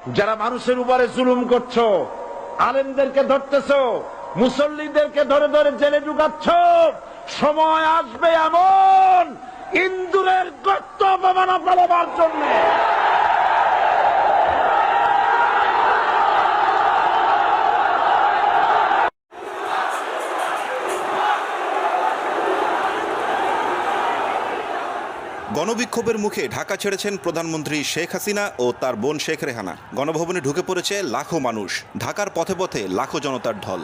যারা মানুষের উপরে জুলুম করছ, আলেমদেরকে ধরতেছ, মুসল্লিদেরকে ধরে ধরে জেলে ঢুকাচ্ছ, সময় আসবে এমন ইন্দুরের গর্ত অপমানা পালাবার জন্য। গণবিক্ষোভের মুখে ঢাকা ছেড়েছেন প্রধানমন্ত্রী শেখ হাসিনা ও তার বোন শেখ রেহানা। গণভবনে ঢুকে পড়েছে লাখো মানুষ। ঢাকার পথে পথে লাখো জনতার ঢল।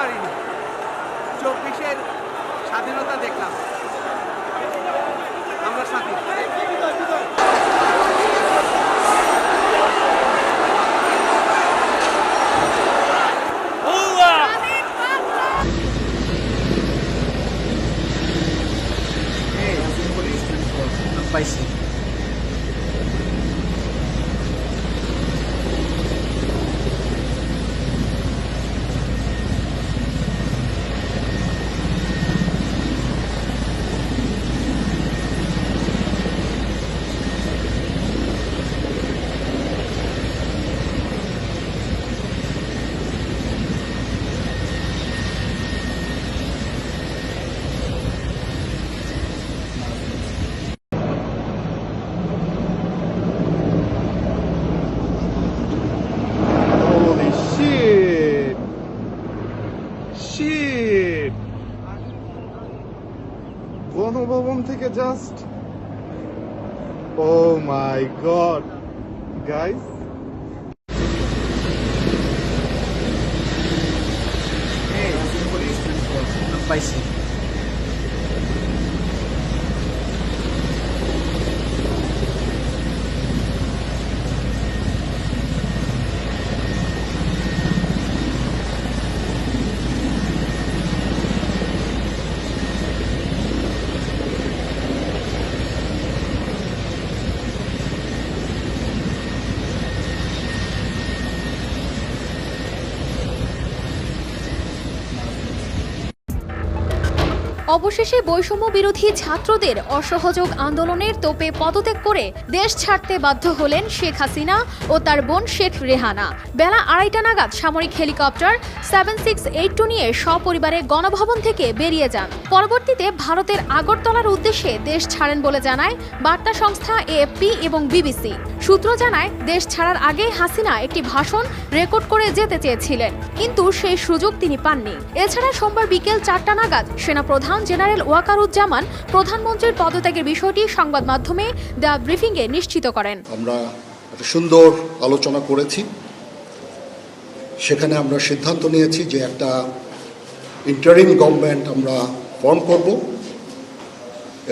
পারিনি। চব্বিশের স্বাধীনতা দেখলাম। আমরা স্বাধীন। just oh my god. Guys? Hey, I'm spicy. অবশেষে বৈষম্য বিরোধী ছাত্রদের অসহযোগ আন্দোলনের তোপে পদত্যাগ করে দেশ ছাড়তে বাধ্য হলেন শেখ হাসিনা ও তার বোন শেখ রেহানা। বেলা আড়াইটা নাগাদ সামরিক helicopter seven six eight two নিয়ে সপরিবারে গণভবন থেকে বেরিয়ে যান। পরবর্তীতে ভারতের আগরতলার উদ্দেশ্যে দেশ ছাড়েন বলে জানায় বার্তা সংস্থা এএফপি এবং বিবিসি। সূত্র জানায়, দেশ ছাড়ার আগে হাসিনা একটি ভাষণ রেকর্ড করে যেতে চেয়েছিলেন, কিন্তু সেই সুযোগ তিনি পাননি। এছাড়া সোমবার বিকেল চারটা নাগাদ সেনাপ্রধান জেনারেল ওয়াকারুজ্জামান প্রধানমন্ত্রীর পদত্যাগের বিষয়টি সংবাদ মাধ্যমে দ্য ব্রিফিংয়ে নিশ্চিত করেন। আমরা একটা সুন্দর আলোচনা করেছি। সেখানে আমরা সিদ্ধান্ত নিয়েছি যে একটা ইন্টারিম গভর্নমেন্ট আমরা ফর্ম করব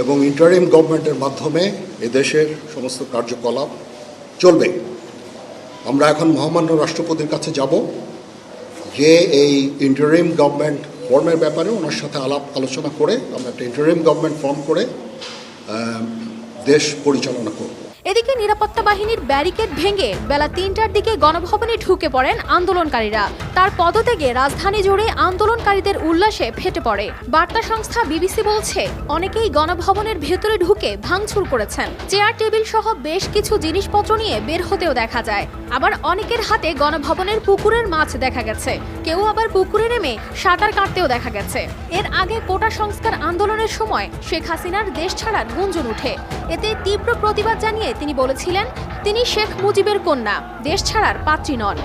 এবং ইন্টারিম গভর্নমেন্টের মাধ্যমে এদেশের সমস্ত কার্যকলাপ চলবে। আমরা এখন মহামান্য রাষ্ট্রপতির কাছে যাব যে এই ইন্টারিম গভর্নমেন্ট ফর্মের ব্যাপারে ওনার সাথে আলাপ আলোচনা করে আমরা একটা ইন্টারিম গভর্নমেন্ট ফর্ম করে দেশ পরিচালনা করব। এদিকে নিরাপত্তা বাহিনীর ব্যারিকেড ভেঙে বেলা তিনটার দিকে গণভবনে ঢুকে পড়েন আন্দোলনকারীরা। তার পদত্যাগে রাজধানী জুড়ে আন্দোলনকারীদের উল্লাসে ফেটে পড়ে। বার্তা সংস্থা বিবিসি বলছে, অনেকেই গণভবনের ভেতরে ঢুকে ভাঙচুর করেছেন। চেয়ার টেবিল সহ বেশ কিছু জিনিসপত্র নিয়ে বের হতেও দেখা যায়। আবার অনেকের হাতে গণভবনের পুকুরের মাছ দেখা গেছে। কেউ আবার পুকুরে নেমে সাঁতার কাটতেও দেখা গেছে। এর আগে কোটা সংস্কার আন্দোলনের সময় শেখ হাসিনার দেশ ছাড়ার গুঞ্জন উঠে। এতে তীব্র প্রতিবাদ জানিয়ে তিনি বলেছিলেন তিনি শেখ মুজিবের কন্যা দেশ ছাড়ার পাত্রী নন।